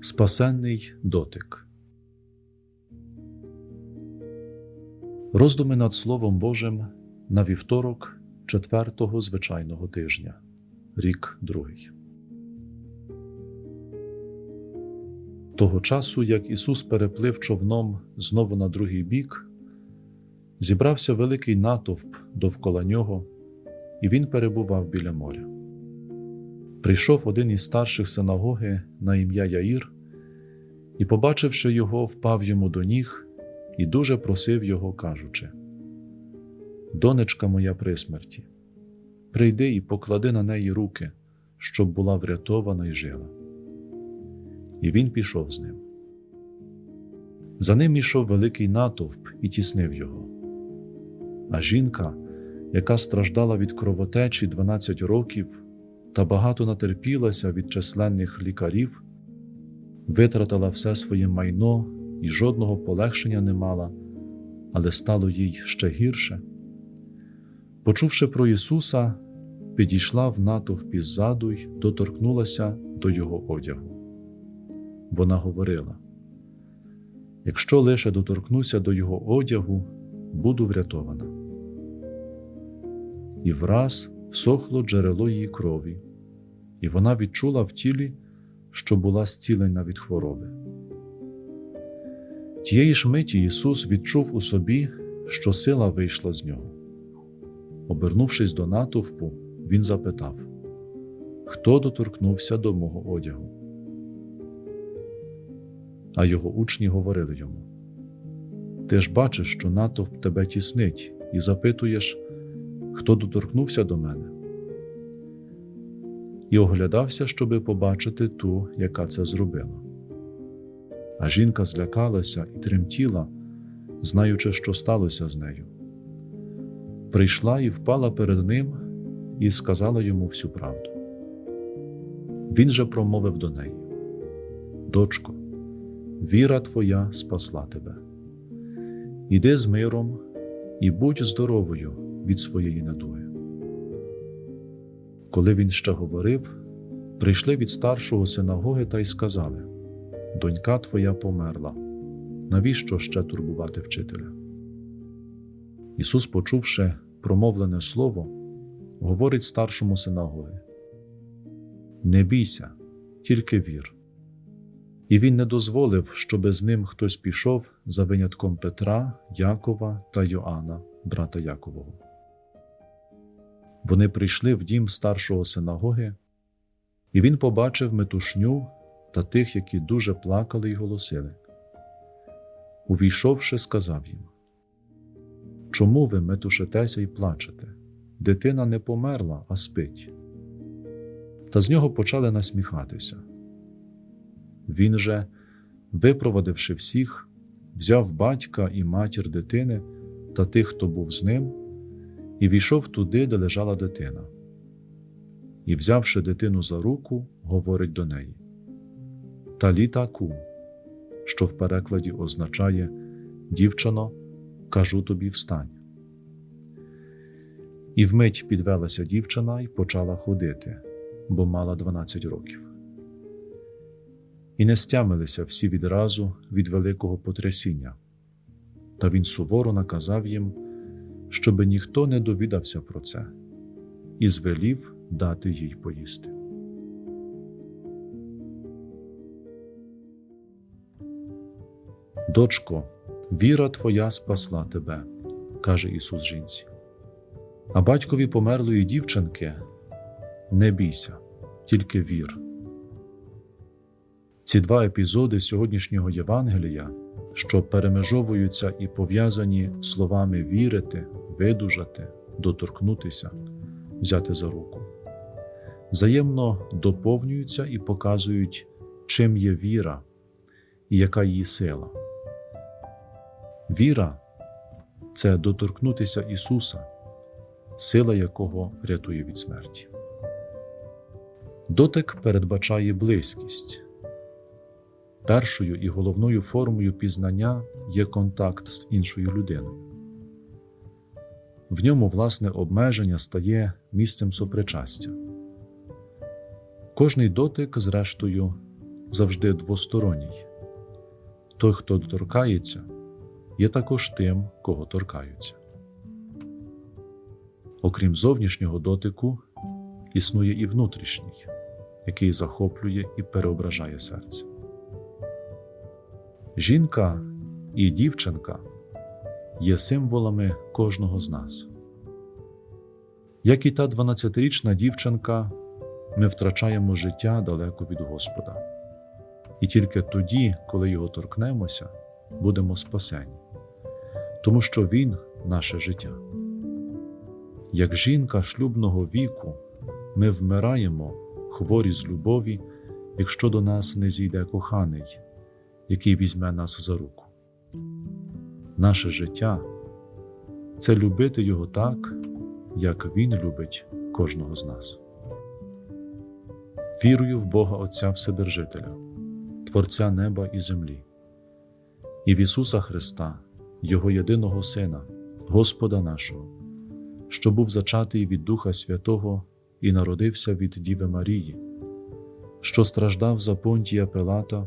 Спасенний дотик. Роздуми над Словом Божим на вівторок четвертого звичайного тижня, рік другий. Того часу, як Ісус переплив човном знову на другий бік, зібрався великий натовп довкола нього, і він перебував біля моря. Прийшов один із старших синагоги на ім'я Яїр, і, побачивши його, впав йому до ніг і дуже просив його, кажучи: Донечка моя при смерті, прийди і поклади на неї руки, щоб була врятована й жила. І він пішов з ним. За ним ішов великий натовп і тіснив його. А жінка, яка страждала від кровотечі 12 років та багато натерпілася від численних лікарів, витратила все своє майно і жодного полегшення не мала, але стало їй ще гірше. Почувши про Ісуса, підійшла в натовпі ззаду й доторкнулася до Його одягу. Вона говорила: Якщо лише доторкнуся до Його одягу, буду врятована. І враз всохло джерело її крові, і вона відчула в тілі, що була зцілена від хвороби. Тієї ж миті Ісус відчув у собі, що сила вийшла з нього. Обернувшись до натовпу, Він запитав, Хто доторкнувся до мого одягу? А його учні говорили йому: Ти ж бачиш, що натовп тебе тіснить, і запитуєш, хто доторкнувся до мене? І оглядався, щоби побачити ту, яка це зробила. А жінка злякалася і тремтіла, знаючи, що сталося з нею. Прийшла і впала перед ним і сказала йому всю правду. Він же промовив до неї: Дочко, віра твоя спасла тебе. Іди з миром і будь здоровою від своєї надуги. Коли він ще говорив, прийшли від старшого синагоги та й сказали Донька твоя померла, навіщо ще турбувати вчителя? Ісус, почувши промовлене слово, говорить старшому синагоги: Не бійся, тільки вір. І він не дозволив, щоби з ним хтось пішов за винятком Петра, Якова та Йоанна, брата Якового. Вони прийшли в дім старшого синагоги, і він побачив метушню та тих, які дуже плакали й голосили. Увійшовши, сказав їм: Чому ви метушитеся і плачете? Дитина не померла, а спить. Та з нього почали насміхатися. Він же, випровадивши всіх, взяв батька і матір дитини та тих, хто був з ним, і війшов туди, де лежала дитина. І, взявши дитину за руку, говорить до неї Таліта кум, що в перекладі означає Дівчино, кажу тобі встань. І вмить підвелася дівчина і почала ходити, бо мала 12 років. І не стямилися всі відразу від великого потрясіння, та він суворо наказав їм, щоби ніхто не довідався про це, і звелів дати їй поїсти. Дочко, віра твоя спасла тебе, каже Ісус жінці. А батькові померлої дівчинки не бійся, тільки вір. Ці два епізоди сьогоднішнього Євангелія, що перемежовуються і пов'язані словами вірити, видужати, доторкнутися, взяти за руку, взаємно доповнюються і показують, чим є віра і яка її сила. Віра це доторкнутися Ісуса, сила якого рятує від смерті. Дотик передбачає близькість. Першою і головною формою пізнання є контакт з іншою людиною. В ньому власне обмеження стає місцем сопричастя. Кожний дотик, зрештою, завжди двосторонній. Той, хто торкається, є також тим, кого торкаються. Окрім зовнішнього дотику, існує і внутрішній, який захоплює і переображає серце. Жінка і дівчинка є символами кожного з нас. Як і та 12-річна дівчинка, ми втрачаємо життя далеко від Господа. І тільки тоді, коли його торкнемося, будемо спасені, тому що Він наше життя. Як жінка шлюбного віку, ми вмираємо хворі з любові, якщо до нас не зійде коханий, який візьме нас за руку. Наше життя це любити Його так, як Він любить кожного з нас. Вірую в Бога Отця Вседержителя, Творця неба і землі, і в Ісуса Христа, Його єдиного Сина, Господа нашого, що був зачатий від Духа Святого і народився від Діви Марії, що страждав за понтія Пилата,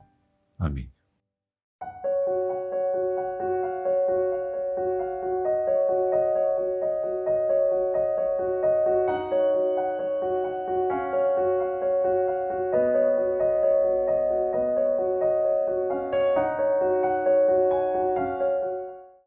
Amém.